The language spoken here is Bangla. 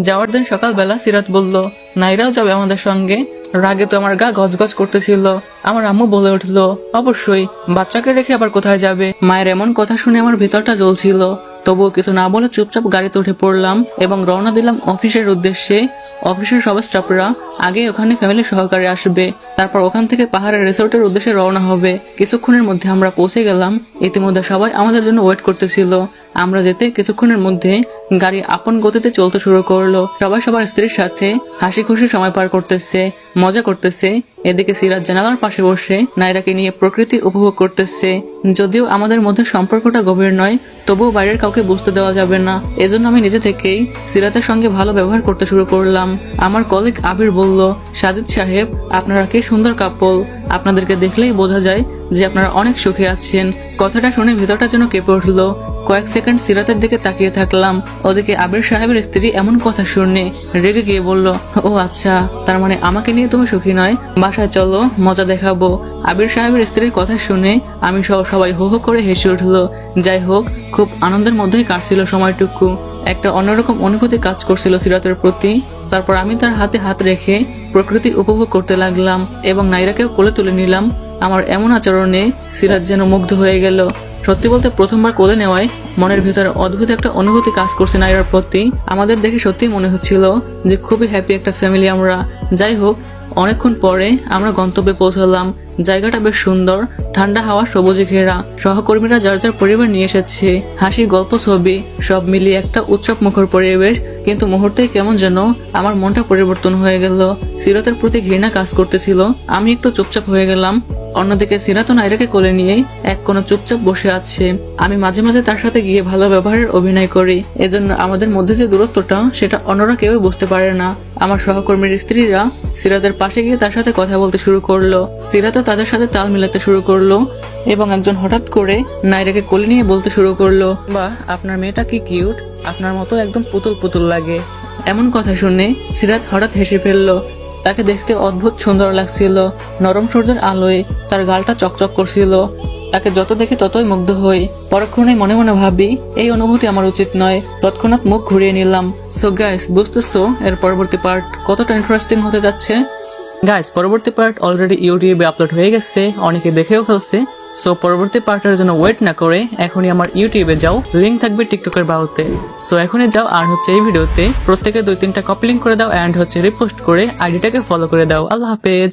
যাওয়ার দিন সকালবেলা সিরাত বলল, নাইরাও যাবে আমাদের সঙ্গে। রাগে তো আমার গা গজগজ করতেছিল। আমার আম্মু বলে উঠল, অবশ্যই, বাচ্চাকে রেখে আবার কোথায় যাবে? মায়ের এমন কথা শুনে আমার ভেতরটা জ্বলছিল। তবুও কিছু না বলে চুপচাপ গাড়িতে উঠে পড়লাম এবং রওনা দিলাম অফিসের উদ্দেশ্যে। অফিসের সব স্টাফরা আগে ওখানে ফ্যামিলি সহকারে আসবে, তারপর ওখান থেকে পাহাড়ের রিসোর্টের উদ্দেশ্যে রওনা হবে। কিছুক্ষণের মধ্যে আমরা পৌঁছে গেলাম। ইতিমধ্যে সবাই আমাদের জন্য ওয়েট করতেছিল। আমরা যেতে কিছুক্ষণের মধ্যে গাড়ি আপন গতিতে চলতে শুরু করল। সবাই সবার স্ত্রীর সাথে হাসি খুশি সময় পার করতেছে, মজা করতেছে। এদিকে সিরাজ জানালার পাশে বসে নাইরাকে নিয়ে প্রকৃতি উপভোগ করতেছে। যদিও আমাদের মধ্যে সম্পর্কটা গভীর নয়, তবুও বাইরের কাউকে বুঝতে দেওয়া যাবে না। এজন্য আমি নিজে থেকেই সিরাতের সঙ্গে ভালো ব্যবহার করতে শুরু করলাম। আমার কলিগ আবির বলল, সাজিদ সাহেব, আপনারা কি সুন্দর কাপল আপনাদেরকে দেখলেই বোঝা যায় যে আপনারা অনেক সুখে আছেন। কথাটা শুনে ভেতরটা যেন কেঁপে উঠল। কয়েক সেকেন্ড সিরাতের দিকে তাকিয়ে থাকলাম। ওদিকে আবির সাহেবের স্ত্রী এমন কথা শুনে রেগে গিয়ে বলল, ও আচ্ছা তার মানে আমাকে নিয়ে তুমি সুখী নয়? বাসায় চলো, মজা দেখাবো। আবির সাহেবের স্ত্রীর কথা শুনে আমি সহ সবাই হো হো করে হেসে উঠল। যাই হোক, খুব আনন্দের মধ্যেই কাটছিল সময়টুকু। একটা অন্যরকম অনুভূতি কাজ করছিল সিরাতের প্রতি। তারপর আমি তার হাতে হাত রেখে প্রকৃতি উপভোগ করতে লাগলাম এবং নাইরাকেও কোলে তুলে নিলাম। আমার এমন আচরণে সিরাজ যেন মুগ্ধ হয়ে গেল। সত্যি বলতে প্রথমবার কোলে নেওয়ায় মনের ভিতরে অদ্ভুত একটা অনুভূতি কাজ করছে নাইরার প্রতি। আমাদের দেখে সত্যি মনে হচ্ছিল যে খুবই হ্যাপি একটা ফ্যামিলি আমরা। যাই হোক, অনেকক্ষণ পরে আমরা গন্তব্যে পৌঁছালাম। জায়গাটা বেশ সুন্দর, ঠান্ডা হাওয়া, সবুজে ঘেরা। সহকর্মীরা যার যার পরিবার নিয়ে এসেছে হাসি গল্প, ছবি, সব মিলিয়ে একটা উৎসব মুখর পরিবেশ। কিন্তু মুহূর্তেই কেমন যেন আমার মনটা পরিবর্তন হয়ে গেল। সিরাতের প্রতি ঘৃণা কাজ করতেছিল। আমি একটু চুপচাপ হয়ে গেলাম। অন্যদিকে সিরাত নাইরাকে কোলে নিয়ে এক কোনো চুপচাপ বসে আছে। আমি মাঝে মাঝে তার সাথে গিয়ে ভালো ব্যবহারের অভিনয় করি। এজন্য আমাদের মধ্যে যে দূরত্বটা, সেটা অন্যরা কেউ বুঝতে পারে না। আমার সহকর্মীর স্ত্রীরা সিরাতের পাশে গিয়ে তার সাথে কথা বলতে শুরু করল। সিরাতও তাদের সাথে তাল মিলাতে শুরু করল। এবং একজন হঠাৎ করে নাইরাকে কোলে নিয়ে বলতে শুরু করল বা আপনার মেয়েটা কি কিউট? আপনার মতো একদম পুতুল পুতুল লাগে। এমন কথা শুনে সিরাত হঠাৎ হেসে ফেলল। তাকে দেখতে অদ্ভুত সুন্দর লাগছিল। নরম সূর্যের আলোয় তার গালটা চকচক করছিল। তাকে যত দেখি ততই মুগ্ধ হই। পরক্ষণে মনে মনে ভাবি, এই অনুভূতি আমার উচিত নয়। তৎক্ষণাৎ মুখ ঘুরিয়ে নিলাম। সো গাইস বুঝতেছো? এর পরবর্তী পার্ট কতটা ইন্টারেস্টিং হতে যাচ্ছে? গাইস পরবর্তী পার্ট অলরেডি ইউটিউবে আপলোড হয়ে গেছে। অনেকে দেখেও ফেলছে। সো পরবর্তী পার্টের জন্য ওয়েট না করে এখনই আমার ইউটিউবে যাও। লিঙ্ক থাকবে টিকটকের বাউতে সো এখনই যাও আর হচ্ছে এই ভিডিওতে প্রত্যেকে দুই তিনটা কপি লিঙ্ক করে দাও অ্যান্ড হচ্ছে রিপোস্ট করে আইডিটাকে ফলো করে দাও। আল্লাহ হাফেজ।